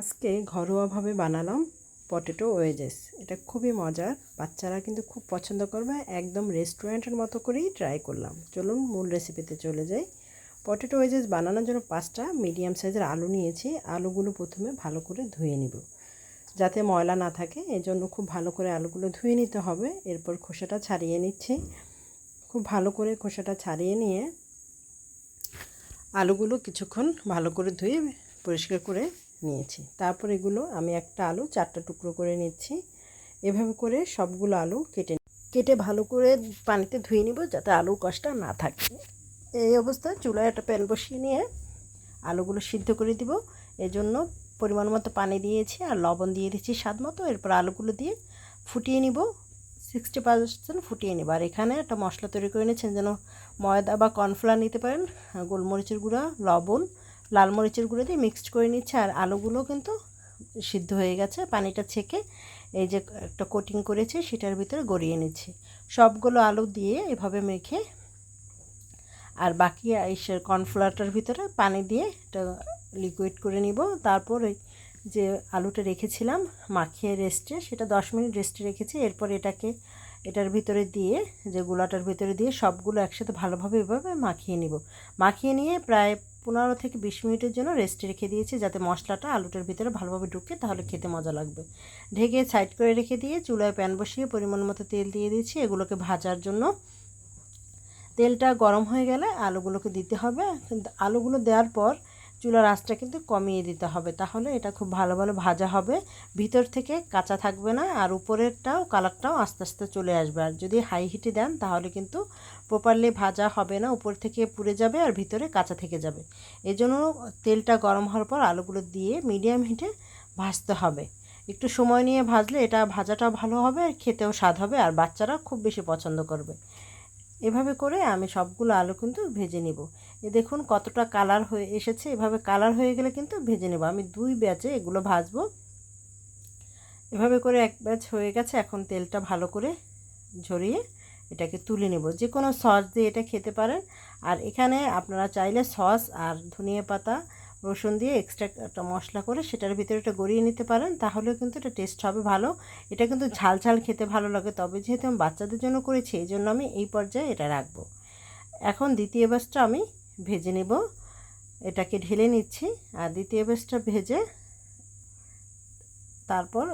আজকে ঘরোয়াভাবে বানালাম পটেটো ওয়েজেস। এটা খুবই মজার, বাচ্চারা কিন্তু খুব পছন্দ করবে, একদম রেস্টুরেন্টের মতো করেই ট্রাই করলাম। চলুন মূল রেসিপিতে চলে যাই। পটেটো ওয়েজেস বানানোর জন্য পাঁচটা মিডিয়াম সাইজের আলু নিয়েছি। আলুগুলো প্রথমে ভালো করে ধুয়ে নিব। যাতে ময়লা না থাকে এই জন্য খুব ভালো করে আলুগুলো ধুয়ে নিতে হবে। এরপর খোসাটা ছাড়িয়ে নিচ্ছি। খুব ভালো করে খোসাটা ছাড়িয়ে নিয়ে আলুগুলো কিছুক্ষণ ভালো করে ধুয়ে পরিষ্কার করে নিয়েছি। তারপর এগুলো আমি একটা আলু চারটা টুকরো করে নিচ্ছি। এভাবে করে সবগুলো আলু কেটে কেটে ভালো করে পানিতে ধুয়ে নিব যাতে আলুর কষটা না থাকে। এই অবস্থায় চুলায় একটা প্যান বসিয়ে নিয়ে আলুগুলো সিদ্ধ করে দিব। এজন্য পরিমাণ মতো পানি দিয়েছি আর লবণ দিয়ে দিচ্ছি স্বাদ মতো। এরপর আলুগুলো দিয়ে ফুটিয়ে নিব। সিক্সটি পার্সেন্ট ফুটিয়ে নেব। আর এখানে একটা মশলা তৈরি করে নিয়েছেন যেন ময়দা বা কর্নফ্লাওয়ার নিতে পারেন। গোলমরিচের গুঁড়া, লবণ লাল মরিচের গুঁড়ো দিয়ে মিক্সড করে নিচ্ছে আর আলুগুলো কিন্তু সিদ্ধ হয়ে গেছে। পানিটা ছেঁকে এই যে একটা কোটিং করেছি সেটার ভিতরে গড়িয়ে নিচ্ছি। সবগুলো আলু দিয়ে এভাবে মেখে আর বাকি কর্নফ্লাওয়ারটার ভিতরে পানি দিয়ে এটা লিকুইড করে নিব। তারপর ওই যে আলুটা রেখেছিলাম মাখিয়ে রেস্টে সেটা দশ মিনিট রেস্টে রেখেছি। এরপর এটাকে এটার ভিতরে দিয়ে যে গোলাটার ভিতরে দিয়ে সবগুলো একসাথে ভালোভাবে এভাবে মাখিয়ে নিব। মাখিয়ে নিয়ে প্রায় পনেরো থেকে বিশ মিনিটের জন্য রেস্টে রেখে দিয়েছি যাতে মশলাটা আলুটার ভিতরে ভালোভাবে ঢুকে তাহলে খেতে মজা লাগবে। ঢেকে সাইড করে রেখে দিয়ে চুলায় প্যান বসিয়ে পরিমাণ মতো তেল দিয়ে দিয়েছি। এগুলোকে ভাজার জন্য তেলটা গরম হয়ে গেলে আলুগুলোকে দিতে হবে। আলুগুলো দেওয়ার পর চুলার আঁচটা কিন্তু কমিয়ে দিতে হবে। তাহলে এটা খুব ভালো ভালো ভাজা হবে। ভিতর থেকে কাঁচা থাকবে না আর উপরেরটাও, কালারটাও আস্তে আস্তে চলে আসবে। আর যদি হাই হিটে দেন, তাহলে কিন্তু প্রপারলি ভাজা হবে না। উপর থেকে পুড়ে যাবে আর ভিতরে কাঁচা থেকে যাবে। এজন্য তেলটা গরম হওয়ার পর আলুগুলো দিয়ে মিডিয়াম হিটে ভাজতে হবে। একটু সময় নিয়ে ভাজলে এটা ভাজাটা ভালো হবে আর খেতেও স্বাদ হবে। আর বাচ্চারা খুব বেশি পছন্দ করবে। এভাবে করে আমি সবগুলো আলু কিন্তু ভেজে নেব। এ দেখুন কতটা কালার হয়ে এসেছে। এভাবে কালার হয়ে গেলে কিন্তু ভেজে নেব। আমি দুই ব্যাচে এগুলো ভাজবো। এভাবে করে এক ব্যাচ হয়ে গেছে। এখন তেলটা ভালো করে ঝরিয়ে এটাকে তুলে নেব। যে কোনো সস দিয়ে এটা খেতে পারেন। আর এখানে আপনারা চাইলে সস আর ধনিয়া পাতা রসুন দিয়ে এক্সট্রা একটা মশলা করে সেটার ভিতরে এটা গড়িয়ে নিতে পারেন, তাহলেও কিন্তু এটা টেস্ট হবে ভালো। এটা কিন্তু ঝাল ঝাল খেতে ভালো লাগে, তবে যেহেতু আমি বাচ্চাদের জন্য করেছি এই জন্য আমি এই পর্যায়ে এটা রাখব। এখন দ্বিতীয় ব্যাসটা আমি ভেজে নেব। এটাকে ঢেলে নিচ্ছি, আর দ্বিতীয় ব্যাসটা ভেজে তারপর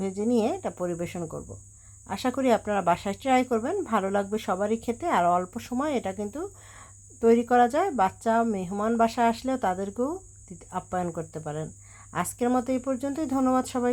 ভেজে নিয়ে এটা পরিবেশন করব। আশা করি আপনারা বাসায় ট্রাই করবেন, ভালো লাগবে সবারই খেতে, আর অল্প সময় এটা কিন্তু তৈরি করা যায়। বাচ্চা, মেহমান বাসা আসলেও তাদেরকেও আপ্যায়ন করতে পারেন। আজকের মতো এই পর্যন্তই। ধন্যবাদ সবাই